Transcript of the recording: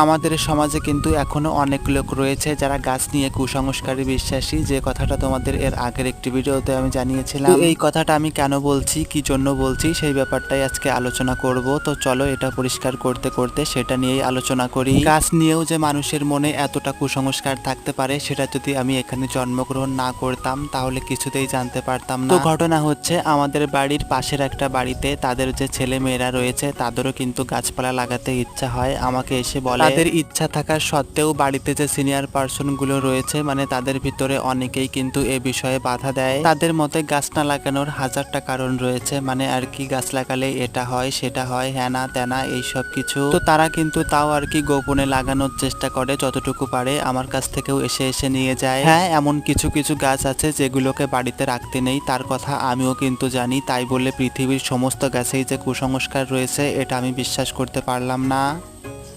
আমাদের সমাজে কিন্তু এখনও অনেক লোক রয়েছে যারা গাছ নিয়ে কুসংস্কারে বিশ্বাসী। যে কথাটা তোমাদের এর আগের একটি ভিডিওতে আমি জানিয়েছিলাম। এই কথাটা আমি কেন বলছি কি জন্য বলছি সেই ব্যাপারটাই আজকে আলোচনা করব। তো চলো এটা পরিষ্কার করতে করতে সেটা নিয়েই আলোচনা করি। গাছ নিয়েও যে মানুষের মনে এতটা কুসংস্কার থাকতে পারে সেটা যদি আমি এখানে জন্মগ্রহণ না করতাম তাহলে কিছুতেই জানতে পারতাম না। তো ঘটনা হচ্ছে আমাদের বাড়ির পাশের একটা বাড়িতে তাদের যে ছেলে মেয়েরা রয়েছে তাদেরও কিন্তু গাছপালা লাগাতে ইচ্ছা হয়। আমাকে এসে বলে তাদের ইচ্ছা থাকার সত্ত্বেও বাড়িতে যে সিনিয়র পার্সনগুলো রয়েছে মানে তাদের ভিতরে অনেকেই কিন্তু এ বিষয়ে বাধা দেয়। তাদের মতে গাছ না লাগানোর হাজারটা কারণ রয়েছে মানে আর কি গাছ লাগালে এটা হয়, সেটা হয় হ্যানা ত্যানা এইসব কিছু। তো তারা কিন্তু তাও আর কি গোপনে লাগানোর চেষ্টা করে যতটুকু পারে, আমার কাছ থেকেও এসে এসে নিয়ে যায়। হ্যাঁ এমন কিছু কিছু গাছ আছে যেগুলোকে বাড়িতে রাখতে নেই, তার কথা আমিও কিন্তু জানি, তাই বলে পৃথিবীর সমস্ত গাছেই যে কুসংস্কার রয়েছে, এটা আমি বিশ্বাস করতে পারলাম না।